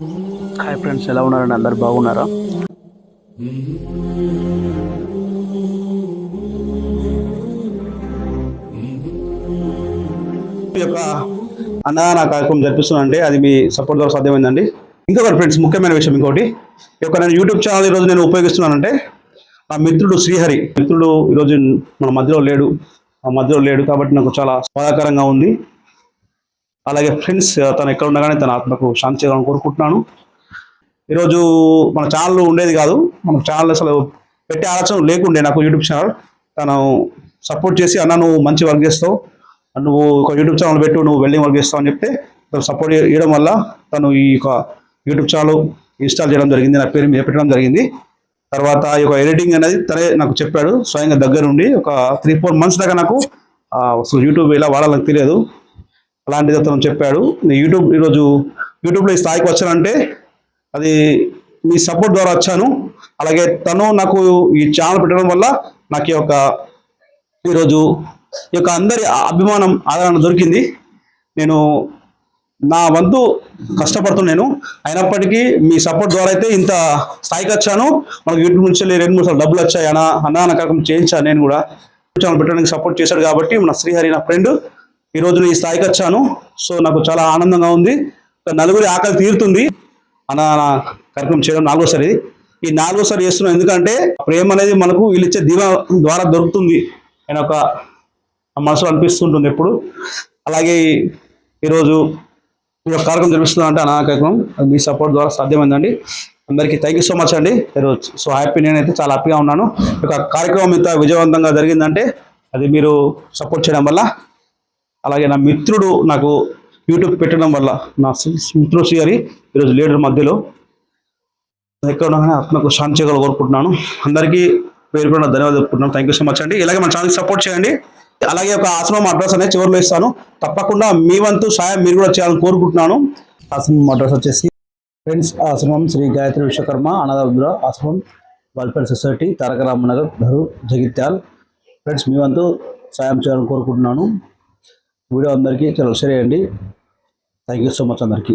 Hi friends ఎలా ఉన్నారండి? అందరు బాగున్నారా? ఈ యొక్క అన్నదాన కార్యక్రమం జరిపిస్తున్నానండి. అది మీ సపోర్ట్ ద్వారా సాధ్యమైందండి. ఇంకొకటి ఫ్రెండ్స్ ముఖ్యమైన విషయం ఇంకోటి. ఈ యొక్క నేను యూట్యూబ్ ఛానల్ ఈరోజు నేను ఉపయోగిస్తున్నానంటే నా మిత్రుడు శ్రీహరి. మిత్రుడు ఈరోజు మన మధ్యలో లేడు. ఆ మధ్యలో లేడు కాబట్టి నాకు చాలా బాధాకరంగా ఉంది. అలాగే ఫ్రెండ్స్ తను ఎక్కడ ఉండగానే తన ఆత్మకు శాంతి చేయాలని కోరుకుంటున్నాను. ఈరోజు మన ఛానల్ ఉండేది కాదు మన ఛానల్ అసలు పెట్టే ఆలోచన లేకుండే నాకు యూట్యూబ్ ఛానల్. తను సపోర్ట్ చేసి అన్న నువ్వు మంచి వర్క్ చేస్తావు. నువ్వు ఒక యూట్యూబ్ ఛానల్ పెట్టు నువ్వు వెల్డింగ్ వర్క్ చేస్తావు అని చెప్తే తను సపోర్ట్ చేయడం వల్ల తను ఈ యొక్క యూట్యూబ్ ఛానల్ ఇన్స్టాల్ చేయడం జరిగింది. నా పేరు మీద పెట్టడం జరిగింది. తర్వాత ఈ యొక్క ఎడిటింగ్ అనేది తనే నాకు చెప్పాడు. స్వయంగా దగ్గరుండి ఒక త్రీ ఫోర్ మంత్స్ దాకా నాకు అసలు యూట్యూబ్ ఎలా వాడాలో నాకు తెలియదు. అలాంటిది అతను చెప్పాడు. నేను యూట్యూబ్ ఈరోజు యూట్యూబ్లో ఈ స్థాయికి వచ్చానంటే అది మీ సపోర్ట్ ద్వారా వచ్చాను. అలాగే తను నాకు ఈ ఛానల్ పెట్టడం వల్ల నాకు ఈ యొక్క ఈరోజు ఈ యొక్క అందరి అభిమానం ఆదరణ దొరికింది. నేను నా వంతు కష్టపడుతున్నాను. అయినప్పటికీ మీ సపోర్ట్ ద్వారా అయితే ఇంత స్థాయికి వచ్చాను. మనకు యూట్యూబ్ నుంచి రెండు మూడు సార్లు డబ్బులు వచ్చాయి. అన్న అన్న నాకు చేయించాను నేను కూడా. ఛానల్ పెట్టడానికి సపోర్ట్ చేశాడు కాబట్టి మన శ్రీహరి నా ఫ్రెండ్. ఈ రోజు ఈ స్థాయికి వచ్చాను. సో నాకు చాలా ఆనందంగా ఉంది. నలుగురి ఆకలి తీరుతుంది. అన్న కార్యక్రమం చేయడం నాలుగోసారి ఈ నాలుగోసారి చేస్తున్నాం. ఎందుకంటే ప్రేమ అనేది మనకు వీళ్ళు ఇచ్చే దీవ ద్వారా దొరుకుతుంది అని ఒక మనసులో అనిపిస్తుంటుంది ఎప్పుడు. అలాగే ఈరోజు ఈ యొక్క కార్యక్రమం జరిపిస్తున్నా అంటే అన్న కార్యక్రమం అది మీ సపోర్ట్ ద్వారా సాధ్యమైందండి. అందరికీ థ్యాంక్ యూ సో మచ్ అండి. ఈరోజు సో హ్యాపీ నేనైతే చాలా హ్యాపీగా ఉన్నాను. ఈ యొక్క కార్యక్రమం ఇంత విజయవంతంగా జరిగిందంటే అది మీరు సపోర్ట్ చేయడం వల్ల అలాగే నా మిత్రుడు నాకు యూట్యూబ్ పెట్టడం వల్ల నా మిత్రుడు శ్రీ గారి ఈరోజు లీడర్ మధ్యలో ఎక్కడ ఉన్నా ఆత్మకు శాంతి చేయగల కోరుకుంటున్నాను. అందరికీ పేరు కూడా ధన్యవాదాలు చెప్పుకుంటున్నాను. థ్యాంక్ యూ సో మచ్ అండి. ఇలాగే మన ఛానల్ సపోర్ట్ చేయండి. అలాగే ఒక ఆశ్రమం అడ్రస్ అనేది చివరిలో ఇస్తాను. తప్పకుండా మీ వంతు సాయం మీరు కూడా చేయాలని కోరుకుంటున్నాను. ఆశ్రమం అడ్రస్ వచ్చేసి ఫ్రెండ్స్ ఆశ్రమం శ్రీ గాయత్రి విశ్వకర్మ అనాథ ఆశ్రమం వెల్ఫేర్ సొసైటీ తారక రామనగర్ ధరు జగిత్యాల్. ఫ్రెండ్స్ మీ వంతు సాయం చేయాలని కోరుకుంటున్నాను. వీడియో అందరికీ చాలా షేర్ చేయండి. థ్యాంక్ యూ సో మచ్ అందరికీ.